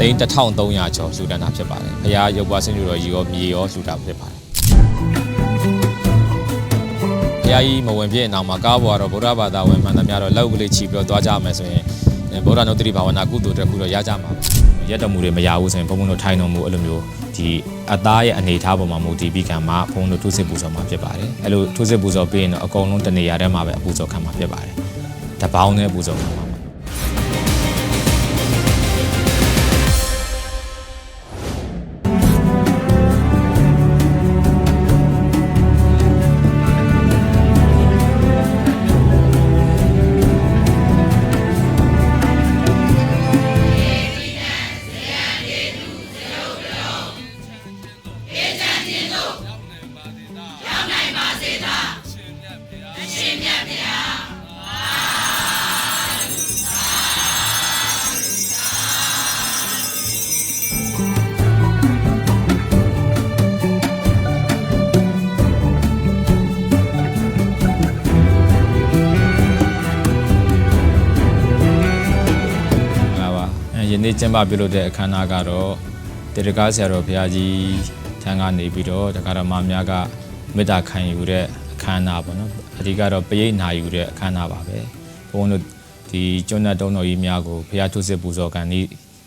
သိန်း1300ကျော်လှူဒန်းတာဖြစ်ပါတယ်ဘုရားရုပ်ပွားဆင်းရဲတော်ကြီးရောမြေရောလှူတာဖြစ်ပါတယ်ဘုရားကြီးမဝင်ပြည့်အောင်မှာကားပေါ်ကတော့ဗုဒ္ဓဘာသာဝင်မှန်သမျှတော့လောက်ကလေးချီပြီးတော့သွားကြမယ်ဆိုရင်ဗုဒ္ဓနုတ္တိဘာဝနာကုသိုလ်တစ်ခုတော့ရကြမှာရက်တော်မူတွေမရဘူးဆိုရင်ဘုံဘုံတို့ထိုင်တော်မူအဲ့လိုမျိုးဒီအသားရဲ့အနေအထားပေါ်မှာမူတည်ပြီးခံမှာဘုံတို့ထုစစ်ပူဇော်မှာဖြစ်ပါတယ်အဲ့လိုထုစစ်ပူဇော်ပြီးရင်တော့အကုန်လုံးတနေရာထဲမှာပဲအပူဇော်ခံမှာဖြစ်ပါတယ်တပေါင်းနဲ့ပူဇော်ခံမှာ နေ့ကျင်းပပြုလုပ်တဲ့အခမ်းအနားကတော့တေတကားဆရာတော်ဘုရားကြီးထံကနေပြီးတော့တရားဓမ္မများကမေတ္တာခံယူတဲ့အခမ်းအနားပေါ့နော်အဓိကတော့ပရိတ်နာယူတဲ့အခမ်းအနားပါပဲဘုန်းတို့ဒီကျွန်းတ်တုံးတော်ကြီးများကိုဘုရားထုစစ်ပူဇော်ကန်ဤ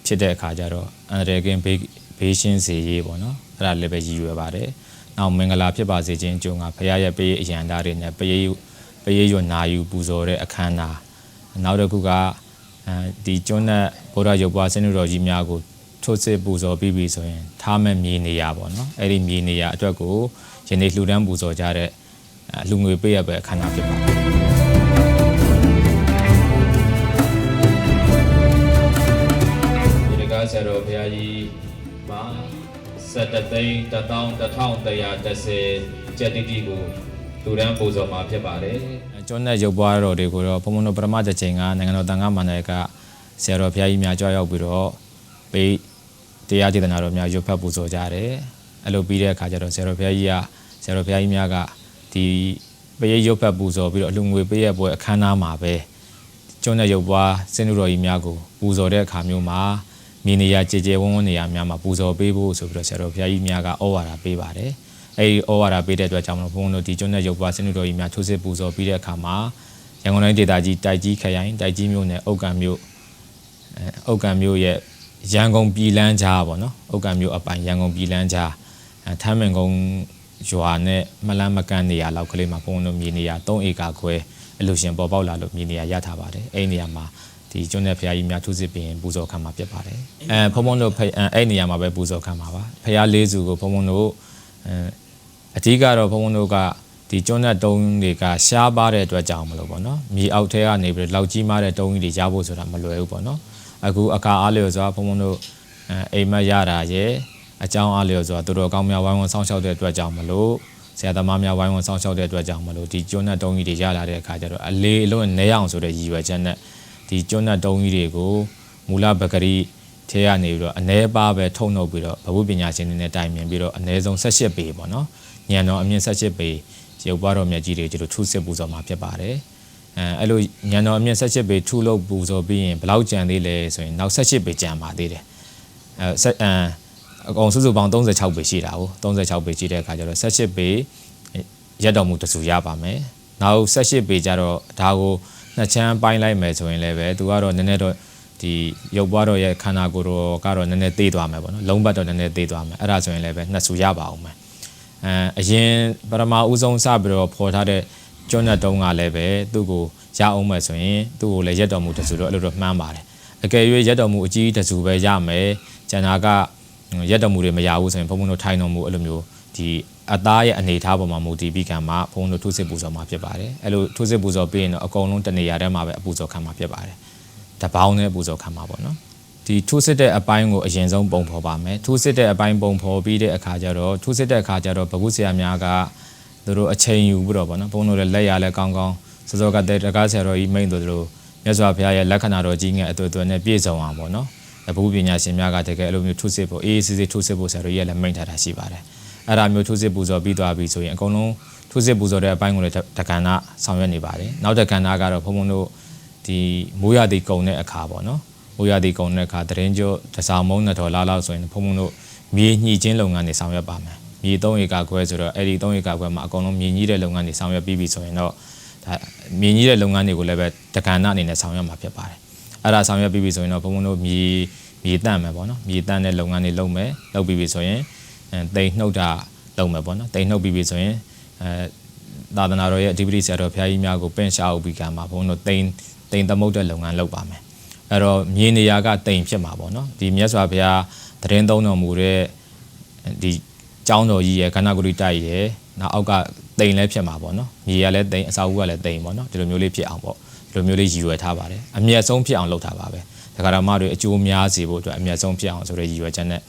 ဖြစ်တဲ့အခါကျတော့အန္တရာယ်ကင်းဘေးဘေးရှင်းစေရေးပေါ့နော်အဲ့ဒါလည်းပဲရည်ရွယ်ပါတယ်နောက်မင်္ဂလာဖြစ်ပါစေခြင်းအကျိုးကဘုရားရဲ့ပရိတ်အရန်သားတွေနဲ့ပရိတ်ပရိတ်ရွနာယူပူဇော်တဲ့အခမ်းအနားနောက်တစ်ခုက အဲဒီကျွန်းနဲ့ဗုဒ္ဓရုပ်ပွားစနုတော်ကြီးများကိုထုတ်စစ်ပူဇော်ပြီးပြီဆိုရင်ထားမဲ့မြေနေရပေါ့နော်အဲ့ဒီမြေနေရအတွက်ကိုယနေ့လှူဒန်းပူဇော်ကြတဲ့အဲလူငွေပေးရပဲအခမ်းအနားဖြစ်ပါတယ်ဒီတကားဆရာတော်ဘုရားကြီးမှာ7သိန်း1130ကျက်တိတိကိုလူဒန်းပူဇော်မှာဖြစ်ပါတယ် ကျွန်းနဲ့ရုပ်ပွားတော်တွေကိုတော့ဘုံဘုံတို့ပရမတ်တစ်ချိန်ကနိုင်ငံတော်တန်ခါမန္တရကဆရာတော်ဘုရားကြီးများကြွရောက်ပြီးတော့ပေးတရားဒေသနာတော်များရုပ်ဖတ်ပူဇော်ကြတယ်အဲ့လိုပြီးတဲ့အခါကျတော့ဆရာတော်ဘုရားကြီးကဆရာတော်ဘုရားကြီးများကဒီပရိတ်ရုပ်ဖတ်ပူဇော်ပြီးတော့အလူငွေပေးရပွဲအခမ်းအနားမှာပဲကျွန်းနဲ့ရုပ်ပွားစင်နုတော်ကြီးများကိုပူဇော်တဲ့အခါမျိုးမှာမြေနေရာကြည်ကြဲဝန်းဝန်းနေရာများမှာပူဇော်ပေးဖို့ဆိုပြီးတော့ဆရာတော်ဘုရားကြီးများကဩဝါဒပေးပါတယ် အဲဒီဩဝါဒပေးတဲ့အတွက်ကြောင့်မလို့ဘုန်းဘုန်းတို့ဒီကျွန်းနဲ့ရုပ်ပွားစနုတော်ကြီးများထိုးစစ်ပူဇော်ပြီးတဲ့အခါမှာရန်ကုန်တိုင်းဒေသကြီးတိုက်ကြီးခရိုင်တိုက်ကြီးမြို့နယ်အုတ်ကံမြို့အဲအုတ်ကံမြို့ရဲ့ရန်ကုန်ပြည်လန်းကြားပေါ့နော်အုတ်ကံမြို့အပိုင်ရန်ကုန်ပြည်လန်းကြားအဲထမ်းမင်ကုန်းရွာနဲ့မလန်းမကန်းနေရာလောက်ကလေးမှာဘုန်းဘုန်းတို့မြေနေရာ3ဧကခွဲအလူရှင်ပေါ်ပေါက်လာလို့မြေနေရာရထားပါတယ်အဲဒီနေရာမှာဒီကျွန်းနဲ့ဖရာကြီးများထိုးစစ်ပြင်ပူဇော်ခံမှာဖြစ်ပါတယ်အဲဘုန်းဘုန်းတို့ဖအဲအဲ့နေရာမှာပဲပူဇော်ခံမှာပါဖရာလေးစုကိုဘုန်းဘုန်းတို့အဲ အဓိကတော့ဘုံဘုံတို့ကဒီကျွန်းနဲ့တုံးတွေကရှားပါတဲ့အတွက်ကြောင့်မလို့ပေါ့နော်မြေအောက်ထဲကနေပြီးတော့လောက်ကြီးမားတဲ့တုံးကြီးတွေရဖို့ဆိုတာမလွယ်ဘူးပေါ့နော်အခုအခါအားလျော်စွာဘုံဘုံတို့အဲအိမ်မက်ရတာရဲ့အကြောင်းအားလျော်စွာသူတော်ကောင်းများဝိုင်းဝန်းဆောင်ရှောက်တဲ့အတွက်ကြောင့်မလို့ဆရာသမားများဝိုင်းဝန်းဆောင်ရှောက်တဲ့အတွက်ကြောင့်မလို့ဒီကျွန်းနဲ့တုံးကြီးတွေရလာတဲ့အခါကျတော့အလေးအလုံးနဲ့အောင်ဆိုတဲ့ရည်ရွယ်ချက်နဲ့ဒီကျွန်းနဲ့တုံးကြီးတွေကိုမူလပဂရိထဲကနေပြီးတော့အ ਨੇ ပါပဲထုံနှုတ်ပြီးတော့ဘဝပညာရှင်တွေနဲ့တိုင်ပင်ပြီးတော့အ ਨੇ ဆုံး18ပေပေါ့နော် ညံတော်အမြင့်18ပေရုပ်ပွားတော်မြတ်ကြီးတွေကျတို့ထုစစ်ပူဇော်မှာဖြစ်ပါတယ်အဲအဲ့လိုညံတော်အမြင့်18ပေထုလို့ပူဇော်ပြီးရင်ဘယ်လောက်ကြံသေးလဲဆိုရင်နောက်18ပေကြံပါသေးတယ်အဲဆက်အမ်အကောင်စုစုပေါင်း36ပေရှိတာဟုတ်36ပေရှိတဲ့အခါကျတော့18ပေရက်တော်မူတစုရပါမယ်နောက်18ပေကျတော့ဒါကိုနှစ်ချမ်းပိုင်းလိုက်မယ်ဆိုရင်လည်းပဲသူကတော့နည်းနည်းတော့ဒီရုပ်ပွားတော်ရဲ့ခန္ဓာကိုယ်တော်ကတော့နည်းနည်းသေးသွားမယ်ပေါ့နော်လုံးပတ်တော့နည်းနည်းသေးသွားမယ်အဲ့ဒါဆိုရင်လည်းပဲနှစ်စုရပါအောင်မယ် အဲအရင်ပရမဦးဆုံးစပြီးတော့ဖော်ထားတဲ့ကျွန်းနဲ့တုံးကလည်းပဲသူ့ကိုရအောင်မယ်ဆိုရင်သူ့ကိုလည်းရက်တော်မူတစုတော့အဲ့လိုတော့မှန်းပါတယ်အကယ်၍ရက်တော်မူအကြီးတစုပဲရမယ်ကျန်တာကရက်တော်မူတွေမရဘူးဆိုရင်ဘုံဘုံတို့ထိုင်တော်မူအဲ့လိုမျိုးဒီအသားရဲ့အနေအထားပေါ်မှာမူတည်ပြီးခံမှာဘုံဘုံတို့ထုစစ်ပူဇော်မှာဖြစ်ပါတယ်အဲ့လိုထုစစ်ပူဇော်ပြီးရင်တော့အကုန်လုံးတနေရာထဲမှာပဲအပူဇော်ခံမှာဖြစ်ပါတယ်တပေါင်းနဲ့ပူဇော်ခံမှာပေါ့နော် ဒီထိုးစစ်တဲ့အပိုင်းကိုအရင်ဆုံးပုံဖော်ပါမယ်ထိုးစစ်တဲ့အပိုင်းပုံဖော်ပြီးတဲ့အခါကျတော့ထိုးစစ်တဲ့အခါကျတော့ဘဂုဆရာများကသူတို့အချိန်ယူပြီးတော့ဗောနော်ဘုန်းတို့လည်းလက်ရလဲကောင်းကောင်းစောစောကတဲ့တကားဆရာတော်ကြီးမိန့်တို့တို့မြတ်စွာဘုရားရဲ့လက္ခဏာတော်ကြီးငယ်အတူတူနဲ့ပြည့်စုံအောင်ဗောနော်ဘုပညာရှင်များကတကယ်အဲ့လိုမျိုးထိုးစစ်ဖို့အေးအေးဆေးဆေးထိုးစစ်ဖို့ဆရာတော်ကြီးကလည်းမိန့်ထားတာရှိပါတယ်အဲ့ဒါမျိုးထိုးစစ်ပူဇော်ပြီးသွားပြီဆိုရင်အကုန်လုံးထိုးစစ်ပူဇော်တဲ့အပိုင်းကိုလည်းတက္ကနာဆောင်ရွက်နေပါတယ်နောက်တက္ကနာကတော့ဘုံဘုံတို့ဒီမိုးရသည်ကုံတဲ့အခါပေါ့နော် မိုးရသည်ကုန်တဲ့အခါသတင်းကျွတ်တစားမုံနှစ်တော်လားလောက်ဆိုရင်ဘုံဘုံတို့မြေညှိချင်းလုပ်ငန်းတွေဆောင်ရွက်ပါမယ်မြေ3ဧကခွဲဆိုတော့အဲ့ဒီ3ဧကခွဲမှာအကုန်လုံးမြေညှိတဲ့လုပ်ငန်းတွေဆောင်ရွက်ပြီးပြီဆိုရင်တော့ဒါမြေညှိတဲ့လုပ်ငန်းတွေကိုလည်းပဲတက္ကနာအနေနဲ့ဆောင်ရွက်မှာဖြစ်ပါတယ်အဲ့ဒါဆောင်ရွက်ပြီးပြီဆိုရင်တော့ဘုံဘုံတို့မြေမြေတန့်မယ်ပေါ့နော်မြေတန့်တဲ့လုပ်ငန်းတွေလုပ်မယ်လုပ်ပြီးပြီဆိုရင်အဲတိမ်နှုတ်တာလုပ်မယ်ပေါ့နော်တိမ်နှုတ်ပြီးပြီဆိုရင်အဲသာသနာတော်ရဲ့အဓိပတိဆရာတော်ဘုရားကြီးများကိုပင့်ရှားဥပိကမှာဘုံတို့တိမ်တိမ်သမုတ်တဲ့လုပ်ငန်းလုပ်ပါမယ် အဲ့တော့မြေနေရာကတိမ်ဖြစ်မှာပေါ့နော်ဒီမြတ်စွာဘုရားသတင်းသုံးတော်မူတဲ့ဒီကျောင်းတော်ကြီးရဲ့ခန္ဓာကိုယ်တိုက်ရဲ့နောက်အောက်ကတိမ်လည်းဖြစ်မှာပေါ့နော်မြေရလည်းတိမ်အစာအုပ်ကလည်းတိမ်ပေါ့နော်ဒီလိုမျိုးလေးဖြစ်အောင်ပေါ့ဒီလိုမျိုးလေးရည်ရွယ်ထားပါတယ်အမြတ်ဆုံးဖြစ်အောင်လုပ်ထားပါပဲဒါကြတော့မတွေအကျိုးများစေဖို့အတွက်အမြတ်ဆုံးဖြစ်အောင်ဆိုတဲ့ရည်ရွယ်ချက်နဲ့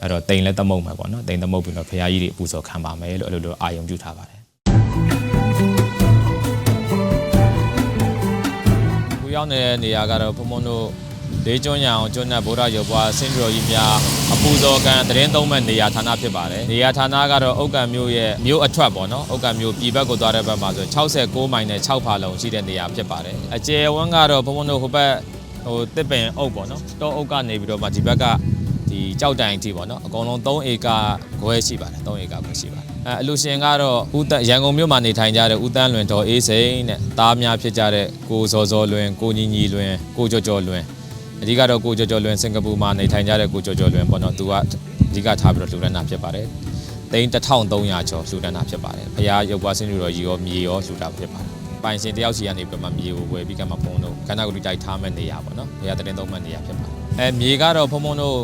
အဲ့တော့တိမ်လည်းသမုတ်မှာပေါ့နော်တိမ်သမုတ်ပြီးတော့ဘုရားကြီးတွေအပူဇော်ခံပါမယ်လို့အဲ့လိုလိုအာယုံပြုထားပါတယ် ရောက်နေတဲ့နေရာကတော့ဘုံဘုံတို့လေးကျွန်းရအောင်ကျွန်းနဲ့ဗုဒ္ဓရုပ်ပွားဆင်းကြော်ကြီးများအပူဇော်ကံတရင်သုံးမဲ့နေရာဌာနဖြစ်ပါတယ်နေရာဌာနကတော့ဥက္ကံမြို့ရဲ့မြို့အထွက်ပေါ့နော်ဥက္ကံမြို့ပြည်ဘက်ကိုသွားတဲ့ဘက်မှာဆို69မိုင်နဲ့6ဖာလုံရှိတဲ့နေရာဖြစ်ပါတယ်အကျယ်ဝန်းကတော့ဘုံဘုံတို့ဟိုဘက်ဟိုတစ်ပင်အုပ်ပေါ့နော်တောအုပ်ကနေပြီးတော့မှဒီဘက်ကဒီကြောက်တိုင်အထိပေါ့နော်အကုန်လုံး3ဧကခွဲရှိပါတယ်3ဧကခွဲရှိပါတယ် အဲအလူရှင်ကတော့ဦးတရန်ကုန်မြို့မှာနေထိုင်ကြတဲ့ဦးတန်းလွင်တော်အေးစိန်တဲ့သားများဖြစ်ကြတဲ့ကိုစောစောလွင်ကိုညီညီလွင်ကိုကျော်ကျော်လွင်အဓိကတော့ကိုကျော်ကျော်လွင်စင်ကာပူမှာနေထိုင်ကြတဲ့ကိုကျော်ကျော်လွင်ပေါ့နော်သူကအဓိကထားပြီးတော့လှူဒန်းတာဖြစ်ပါတယ်သိန်း1300ကျော်လှူဒန်းတာဖြစ်ပါတယ်ဖရားရုပ်ပွားစင်းလူတော်ကြီးရောမြေရောလှူတာဖြစ်ပါတယ်ပိုင်ရှင်တယောက်စီကနေပြီးတော့မှမြေကိုဝယ်ပြီးကမှဖုံးတို့ခန္ဓာကိုယ်တိုက်ထားမဲ့နေရပေါ့နော်ဖရားတရင်သုံးမဲ့နေရဖြစ်ပါတယ်အဲမြေကတော့ဖုံဖုံတို့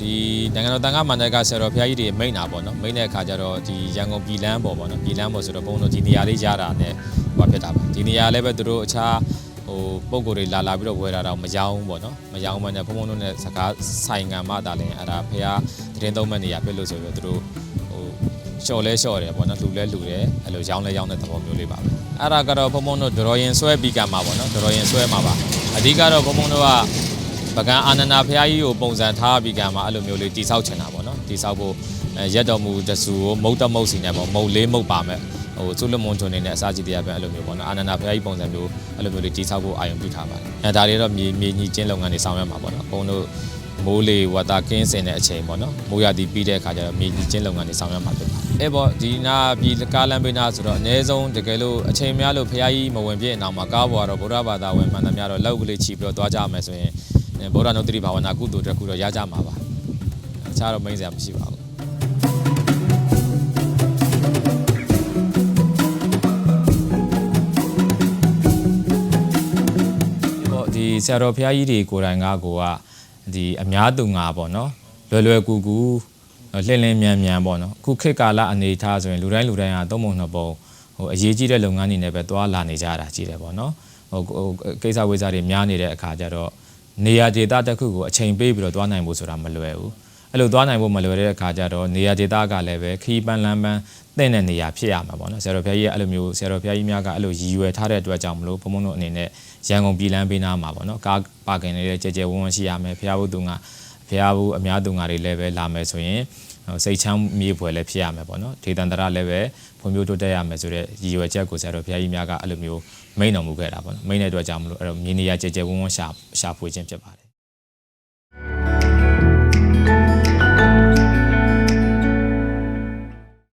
ဒီနိုင်ငံတော်တန်ခါမန္တကဆရာတော်ဖရားကြီးတွေမိန့်တာပေါ့နော်မိန့်တဲ့အခါကျတော့ဒီရန်ကုန်ပြည်လန်းပေါ်ပေါ့နော်ပြည်လန်းပေါ်ဆိုတော့ဘုံတို့ဒီနေရာလေးရတာနဲ့ဟိုဖြစ်တာပါဒီနေရာလည်းပဲသူတို့အခြားဟိုပုံကိုယ်တွေလာလာပြီးတော့ဝယ်တာတော့မရောင်းဘူးပေါ့နော်မရောင်းမှလည်းဖုံဖုံတို့နဲ့စကားဆိုင်ငံမှသာလဲအဲ့ဒါဖះတင်းသုံးမဲ့နေရဖြစ်လို့ဆိုပြီးတော့သူတို့ဟိုရှော့လဲရှော့တယ်ပေါ့နော်လူလဲလူတယ်အဲ့လိုရောင်းလဲရောင်းတဲ့သဘောမျိုးလေးပါပဲအဲ့ဒါကတော့ဖုံဖုံတို့ဒရော်ရင်ဆွဲပြီးကမှာပေါ့နော်ဒရော်ရင်ဆွဲမှာပါအဓိကတော့ဖုံဖုံတို့က ပကံအာနန္ဒဖះကြီးကိုပုံစံထားပြီးကမှာအဲ့လိုမျိုးလေးတိဆောက်ချင်တာပေါ့နော်တိဆောက်ဖို့အဲရက်တော်မူတဆူကိုမုတ်တမုတ်စီနဲ့ပေါ့မုတ်လေးမုတ်ပါမယ်ဟိုသူ့လမွန်ထွန်နေတဲ့အစာကြည့်တရားပဲအဲ့လိုမျိုးပေါ့နော်အာနန္ဒဖះကြီးပုံစံမျိုးအဲ့လိုမျိုးလေးတိဆောက်ဖို့အာရုံပြုထားပါတယ်အဲဒါတွေတော့မြေမြေညီချင်းလုပ်ငန်းတွေဆောင်ရွက်မှာပေါ့နော်ဘုံတို့မိုးလေဝတာကင်းစင်တဲ့အချိန်ပေါ့နော်မိုးရသည်ပြီးတဲ့အခါကျတော့မြေညီချင်းလုပ်ငန်းတွေဆောင်ရွက်မှာဖြစ်ပါတယ်အဲ့ပေါ့ဒီနာပြည်ကားလမ်းပေးနာဆိုတော့အနည်းဆုံးတကယ်လို့အချိန်များလို့ဖះကြီးမဝင်ပြည့်အောင်မှာကားပေါ်ကတော့ဗုဒ္ဓဘာသာဝင်မှန်သမျှတော့လောက်ကလေးချီပြီးတော့သွားကြမယ်ဆိုရင် ဗုဒ္ဓနုတ္တိဘာဝနာကုသိုလ်တစ်ခုတော့ရကြမှာပါအခြားတော့မိတ်စရာမရှိပါဘူးပေါ့ဒီဆရာတော်ဘုရားကြီးတွေကိုယ်တိုင်ကကိုကဒီအများသူငါပေါ့နော်လွယ်လွယ်ကူကူလှည့်လင်းမြန်မြန်ပေါ့နော်အခုခေတ်ကာလအနေထားဆိုရင်လူတိုင်းလူတိုင်းဟာသုံးပုံနှစ်ပုံဟိုအရေးကြီးတဲ့လုပ်ငန်းတွေနဲ့ပဲသွားလာနေကြတာကြီးတယ်ပေါ့နော်ဟိုဟိုကိစ္စဝိစားတွေများနေတဲ့အခါကျတော့ နေရာဒေသတစ်ခုကိုအချိန်ပေးပြီးတော့သွားနိုင်ဖို့ဆိုတာမလွယ်ဘူးအဲ့လိုသွားနိုင်ဖို့မလွယ်တဲ့အခါကျတော့နေရာဒေသကလည်းပဲခီးပန်းလန်းပန်းတင့်တဲ့နေရာဖြစ်ရမှာပေါ့နော်ဆရာတော်ဘုရားကြီးကအဲ့လိုမျိုးဆရာတော်ဘုရားကြီးများကအဲ့လိုရည်ရွယ်ထားတဲ့အတွက်ကြောင့်မလို့ဘုံဘုံတို့အနေနဲ့ရန်ကုန်ပြည်လန်းပေးနာမှာပေါ့နော်ကားပါကင်တွေလည်းကြဲကြဲဝန်းဝန်းရှိရမယ်ဘုရားဘုသူကဘုရားဘုအများသူငါတွေလည်းပဲလာမယ်ဆိုရင်ဟို စိတ်ချမ်းမြေဖွယ်လည်းဖြစ်ရမယ်ပေါ့နော်ဒေသန္တရလည်းပဲဖွံ့ဖြိုးတိုးတက်ရမယ်ဆိုတဲ့ရည်ရွယ်ချက်ကိုဆရာတော်ဘုရားကြီးများကအဲ့လိုမျိုးမိန့်တော်မူခဲ့တာပေါ့နော်မိန့်တဲ့အတွက်ကြောင့်မလို့အဲ့တော့မြေနေရာကြဲကြဲဝန်းဝန်းရှာရှာဖွေခြင်းဖြစ်ပါတယ်